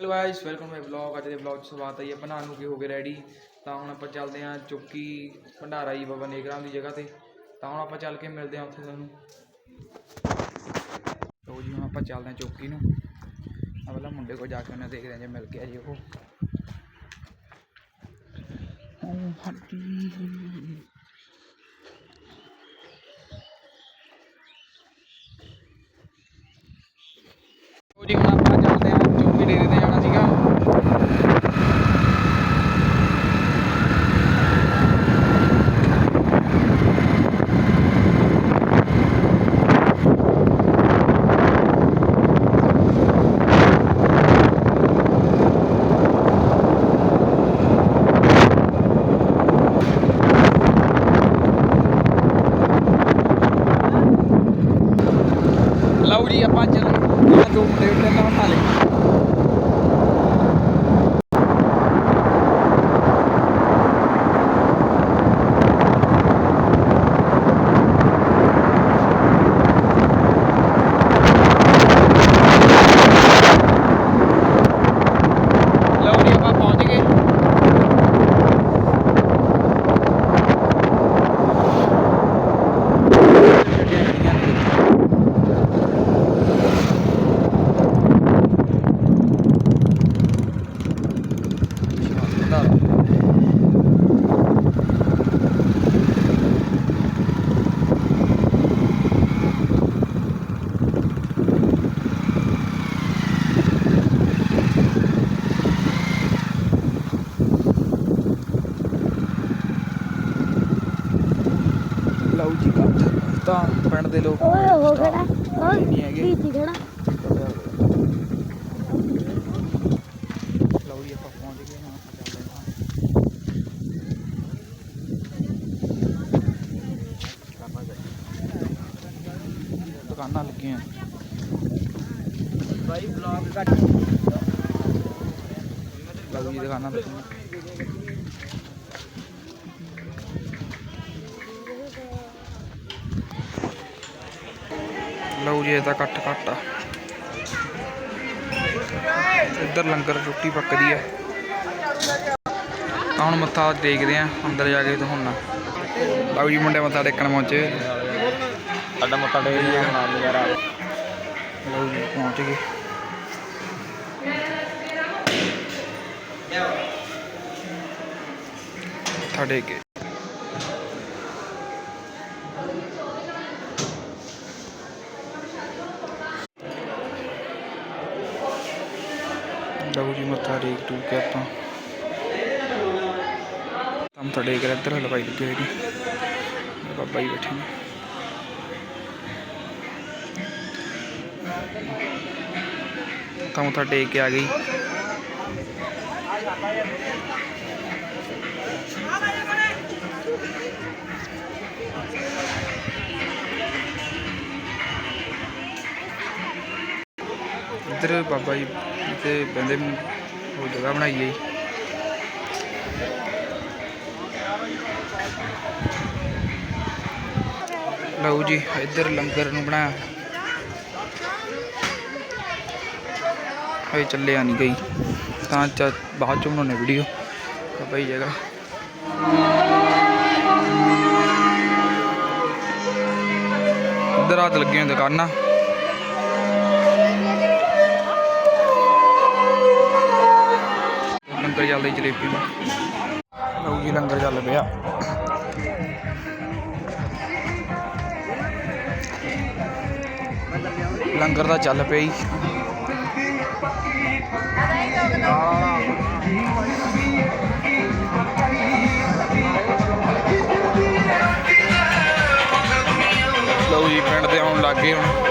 Hello guys welcome my vlog ਅੱਜ ਦੇ vlog 'ਚ ਸਵਾਗਤ ਹੈ ਜੀ। ਬਣਾਉਣ ਨੂੰ ਕੀ ਹੋ ਗਏ ਰੈਡੀ ਤਾਂ ਹੁਣ ਆਪਾਂ ਚੱਲਦੇ ਹਾਂ ਚੁੱਕੀ ਭੰਡਾਰਾ ਜੀ ਬਾਬਾ ਨੇਗਰਾਮ ਦੀ ਜਗ੍ਹਾ ਤੇ। ਤਾਂ ਹੁਣ ਆਪਾਂ ਚੱਲ ਕੇ ਮਿਲਦੇ ਹਾਂ ਉੱਥੇ ਤੁਹਾਨੂੰ। ਲੋ ਜੀ, ਹੁਣ ਆਪਾਂ ਚੱਲਦੇ ਹਾਂ ਚੌਕੀ ਨੂੰ। ਆ ਪਹਿਲਾਂ ਮੁੰਡੇ ਕੋਲ ਜਾ ਕੇ ਉਹਨੇ ਦੇਖਦੇ ਹਾਂ ਜੇ ਮਿਲ ਗਿਆ ਜੀ ਉਹ। ਓ ਹੱਡੀ। ਜੀ, ਹੁਣ ਆਪਾਂ ਚੱਲਦੇ ਹਾਂ ਚੌਕੀ ਡੇਰੇ ਤੇ ਜਾਣਾ ਸੀਗਾ ਲਓ ਜੀ ਆਪਾਂ ਚੱਲ ਇਹ ਦੋ ਮੁੰਡੇ ਉੱਤੇ ਨਾ ਉਠਾ ਲਏ ਲਓ ਜੀ ਆਪਾਂ ਪਹੁੰਚ ਗਏ ਲਓ ਜੀ ਕੱਟ ਤਾਂ ਪਿੰਡ ਦੇ ਲੋਕ ਓਏ ਹੋ ਖੜਾ ਓਏ ਨਹੀਂ ਹੈਗੇ। ਬੀਜੀ ਖੜਾ ਲਓ ਜੀ ਆਪਾਂ ਪਹੁੰਚ ਗਏ ਹਾਂ ਆਪਾਂ ਚੱਲਦੇ ਹਾਂ। ਦੁਕਾਨਾਂ ਲੱਗੀਆਂ। ਭਾਈ ਬਲੌਗ ਕੱਟ। ਲਓ ਜੀ ਦੁਕਾਨਾਂ ਲੱਗੀਆਂ। ਲਓ ਜੀ ਇਹ ਤਾਂ ਕੱਟ ਕੱਟ ਆ। ਇੱਧਰ ਲੰਗਰ ਰੋਟੀ ਪੱਕਦੀ ਆ। ਤਾਂ ਹੁਣ ਮੱਥਾ ਦੇਖਦੇ ਆ ਅੰਦਰ ਜਾ ਕੇ ਦਿਖਾਉਣਾ ਲਓ ਜੀ ਮੁੰਡੇ ਮੱਥਾ ਟੇਕਣ ਪਹੁੰਚੇ। ਸਾਡਾ ਮੱਥਾ ਟੇਕ ਜੀ ਨਾਮ ਵਗੈਰਾ। ਲਓ ਜੀ ਪਹੁੰਚ ਗਏ। ਮੱਥਾ ਟੇਕ ਕੇ ਜੀ ਮੱਥਾ ਟੇਕ ਟੂਕ ਕੇ ਆਪਾਂ ਤਾਂ ਮੱਥਾ ਟੇਕ ਇੱਧਰ ਹਲਵਾਈ ਲੱਗੇ ਹੋਏ ਨੇ। ਬਾਬਾ ਜੀ ਬੈਠੇ ਨੇ। ਤਾਂ ਮੱਥਾ ਟੇਕ ਕੇ ਆ ਗਈ। ਇੱਧਰ ਬਾਬਾ ਜੀ ਤੇ ਬੰਦੇ ਉਹ ਜਗ੍ਹਾ ਬਣਾਈ ਹੈ ਜੀ। ਲਓ ਜੀ, ਇੱਧਰ ਲੰਗਰ ਨੂੰ ਬਣਾਇਆ। ਹਏ ਚੱਲਿਆ ਨਹੀਂ ਗਈ ਤਾਂ ਚ, ਬਾਅਦ ਚ ਬਣਾਉਣੇ ਵੀਡੀਓ ਬਾਬਾ ਜੀ ਜਗ੍ਹਾ। ਇੱਧਰ ਰਾਤ ਲੱਗੀਆਂ ਦੁਕਾਨਾਂ। ਲੰਗਰ ਚੱਲਦਾ ਜਲੇਬੀ ਦਾ। ਲਓ ਜੀ, ਲੰਗਰ ਚੱਲ ਪਿਆ। ਲੰਗਰ ਦਾ ਚੱਲ ਪਿਆ ਜੀ ਲਓ ਜੀ, ਪਿੰਡ ਦੇ ਆਉਣ ਲੱਗ ਹੁਣ।